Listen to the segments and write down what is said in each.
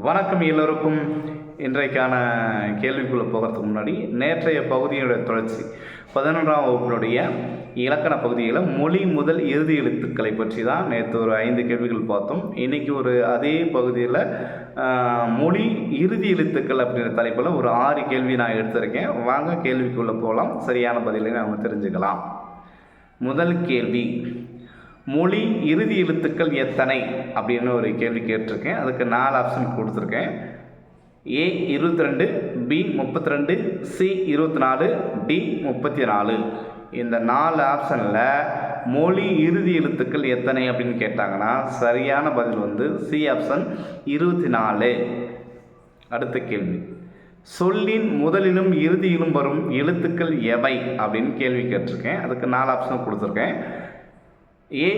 வணக்கம் எல்லோருக்கும். இன்றைக்கான கேள்விக்குள்ளே போகிறதுக்கு முன்னாடி நேற்றைய பகுதியோட தொடர்ச்சி. பதினொன்றாம் வகுப்பினுடைய இலக்கண பகுதியில் மொழி முதல் இறுதி எழுத்துக்களை பற்றி தான் நேற்று ஒரு ஐந்து கேள்விகள் பார்த்தோம். இன்றைக்கி ஒரு அதே பகுதியில் மொழி இறுதி எழுத்துக்கள் அப்படின்ற தலைப்பில் ஒரு ஆறு கேள்வி நான் எடுத்திருக்கேன். வாங்க கேள்விக்குள்ளே போகலாம் சரியான பதிலை நம்ம தெரிஞ்சுக்கலாம். முதல் கேள்வி மொழி இறுதி எழுத்துக்கள் எத்தனை அப்படின்னு ஒரு கேள்வி கேட்டிருக்கேன். அதுக்கு நாலு ஆப்ஷன் கொடுத்துருக்கேன். ஏ இருபத்தி ரெண்டு பி முப்பத்தி ரெண்டு சி இருபத்தி நாலு டி முப்பத்தி நாலு இந்த நாலு ஆப்ஷனில் மொழி இறுதி எழுத்துக்கள் எத்தனை அப்படின்னு கேட்டாங்கன்னா சரியான பதில் வந்து சி ஆப்ஷன் இருபத்தி நாலு அடுத்த கேள்வி. சொல்லின் முதலிலும் இறுதியிலும் வரும் எழுத்துக்கள் எவை அப்படின்னு கேள்வி கேட்டிருக்கேன். அதுக்கு நாலு ஆப்ஷன் கொடுத்துருக்கேன். ஏ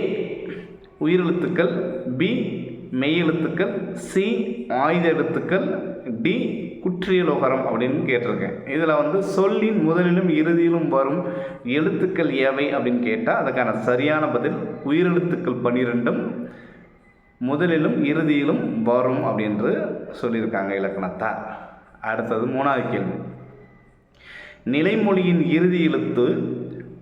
உயிரெழுத்துக்கள் பி மெய்யெழுத்துக்கள் சி ஆயுத எழுத்துக்கள் டி குற்றியலோகரம் அப்படின்னு கேட்டிருக்கேன். இதில் வந்து சொல்லின் முதலிலும் இறுதியிலும் வரும் எழுத்துக்கள் எவை அப்படின்னு கேட்டால் அதுக்கான சரியான பதில் உயிரெழுத்துக்கள் பன்னிரெண்டும் முதலிலும் இறுதியிலும் வரும் அப்படின்று சொல்லியிருக்காங்க இலக்கணத்தார் அடுத்தது மூணாவது கேள்வி. நிலைமொழியின் இறுதி எழுத்து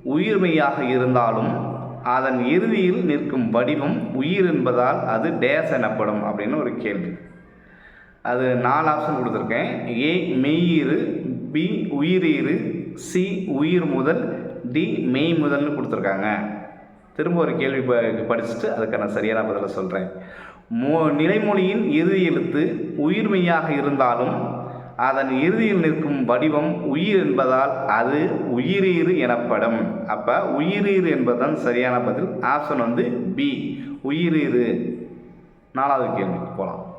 உயிர்மெய்யாக இருந்தாலும் அதன் இறுதியில் நிற்கும் வடிவம் உயிர் என்பதால் அது டேஸ் எனப்படும் அப்படின்னு ஒரு கேள்வி. அது நாலு ஆப்ஷன் கொடுத்துருக்கேன். ஏ மெய்யிறு பி உயிரீறு சி உயிர் முதல் டி மெய் முதல்னு கொடுத்துருக்காங்க. திரும்ப ஒரு கேள்வி ப- படிச்சுட்டு அதுக்கான சரியான பதிலை சொல்கிறேன் மோ நிலைமொழியின் இறுதி எழுத்து உயிர்மையாக இருந்தாலும் அதன் இறுதியில் நிற்கும் வடிவம் உயிர் என்பதால் அது உயிரீறு எனப்படும். அப்போ உயிரீறு என்பதுதான் சரியான பதில். ஆப்ஷன் வந்து பி உயிரீறு. நாலாவது கேள்விக்கு போகலாம்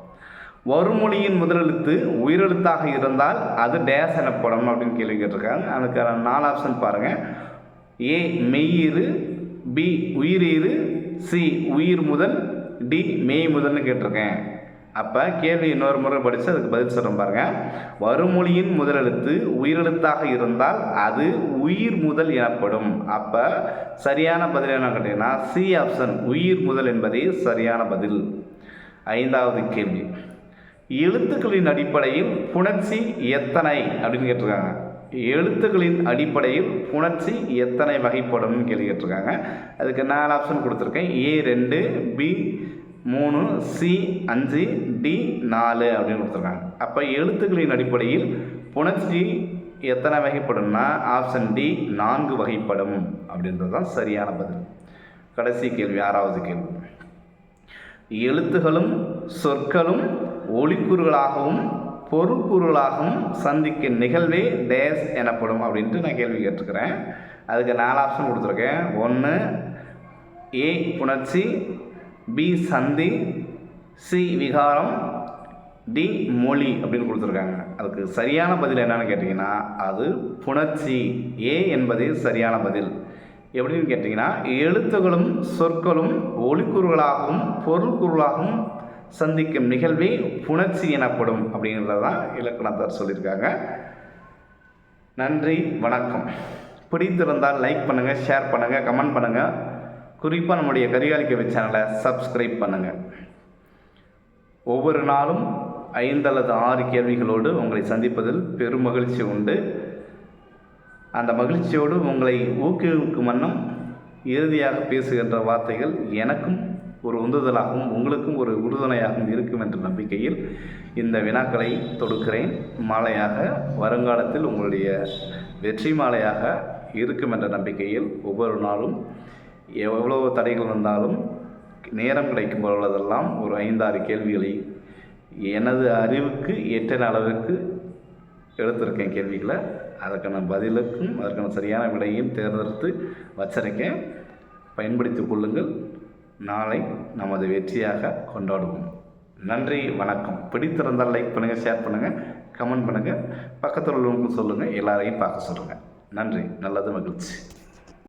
வருமொழியின் முதலெழுத்து உயிரெழுத்தாக இருந்தால் அது டேஸ் எனப்படும் அப்படின்னு கேள்வி கேட்டிருக்காங்க. அதுக்கான நாலு ஆப்ஷன் பாருங்கள் ஏ மெய்யிரு பி உயிரீறு. சி உயிர் முதல். டி மெய் முதல்னு கேட்டிருக்கேன். அப்போ கேள்வி இன்னொரு முறை படித்து அதுக்கு பதில் சொல்கிறோம் பாருங்கள் வருமொழியின் முதலெழுத்து உயிரெழுத்தாக இருந்தால் அது உயிர் முதல் எனப்படும். அப்போ சரியான பதில் என்ன கேட்டீங்கன்னா சி ஆப்ஷன் உயிர் முதல் என்பதே சரியான பதில். ஐந்தாவது கேள்வி. எழுத்துக்களின் அடிப்படையில் புணர்ச்சி எத்தனை அப்படின்னு கேட்டிருக்காங்க. எழுத்துக்களின் அடிப்படையில் புணர்ச்சி எத்தனை வகைப்படும் கேள்வி கேட்டிருக்காங்க. அதுக்கு நாலு ஆப்ஷன் கொடுத்துருக்கேன். ஏ ரெண்டு பி மூணு சி அஞ்சு டி நாலு அப்படின்னு கொடுத்துருக்காங்க. அப்போ எழுத்துக்களின் அடிப்படையில் புணர்ச்சி எத்தனை வகைப்படும்னா ஆப்ஷன் டி நான்கு வகைப்படும் அப்படின்றது தான் சரியான பதில். கடைசி கேள்வி ஆறாவது கேள்வி. எழுத்துகளும் சொற்களும் ஒளிக்கூறுகளாகவும் பொருட்கூறுகளாகவும் சந்திக்கும் நிகழ்வே டேஸ் எனப்படும் அப்படின்ட்டு நான் கேள்வி கேட்டிருக்கிறேன். அதுக்கு நாலு ஆப்ஷன் கொடுத்துருக்கேன். ஒன்று ஏ புணர்ச்சி பி சந்தி சி விகாரம் டி மொழி அப்படின்னு கொடுத்துருக்காங்க. அதுக்கு சரியான பதில் என்னன்னு கேட்டிங்கன்னா அது புணர்ச்சி. ஏ என்பதே சரியான பதில். எப்படின்னு கேட்டிங்கன்னா எழுத்துகளும் சொற்களும் ஒளிக்கூறுகளாகவும் பொருள்குருளாகவும் சந்திக்கும் நிகழ்வே புணர்ச்சி எனப்படும் அப்படிங்கிறத தான் இலக்கணத்தார் சொல்லியிருக்காங்க. நன்றி வணக்கம். பிடித்திருந்தால் லைக் பண்ணுங்கள் ஷேர் பண்ணுங்கள் கமெண்ட் பண்ணுங்கள் குறிப்பாக நம்முடைய கரிகாலிக்கவை சேனலை சப்ஸ்கிரைப் பண்ணுங்கள் ஒவ்வொரு நாளும் ஐந்து அல்லது ஆறு கேள்விகளோடு உங்களை சந்திப்பதில் பெரும் மகிழ்ச்சி உண்டு. அந்த மகிழ்ச்சியோடு உங்களை ஊக்குவிக்கும் வண்ணம் இறுதியாக பேசுகின்ற வார்த்தைகள் எனக்கும் ஒரு உந்துதலாகவும் உங்களுக்கும் ஒரு உறுதுணையாகவும் இருக்கும் என்ற நம்பிக்கையில் இந்த வினாக்களை தொடுக்கிறேன். மாலையாக வருங்காலத்தில் உங்களுடைய வெற்றி மாலையாக இருக்கும் என்ற நம்பிக்கையில் ஒவ்வொரு நாளும் எவ்வளவு தடைகள் வந்தாலும் நேரம் கிடைக்கும் பொழுதெல்லாம் ஒரு ஐந்தாறு கேள்விகளை எனது அறிவுக்கு எட்டின அளவிற்கு எடுத்திருக்கேன் கேள்விகளை. அதற்கான பதிலுக்கும் அதற்கான சரியான விடையும் தேர்ந்தெடுத்து வச்சிருக்கேன். பயன்படுத்திக் கொள்ளுங்கள். நாளை நமது வெற்றியாக கொண்டாடுவோம். நன்றி வணக்கம். பிடித்திருந்தால் லைக் பண்ணுங்கள் ஷேர் பண்ணுங்கள் கமெண்ட் பண்ணுங்கள் பக்கத்தில் உள்ளவங்களுக்கும் சொல்லுங்கள் எல்லாரையும் பார்க்க சொல்லுங்கள் நன்றி. நல்லது மகிழ்ச்சி.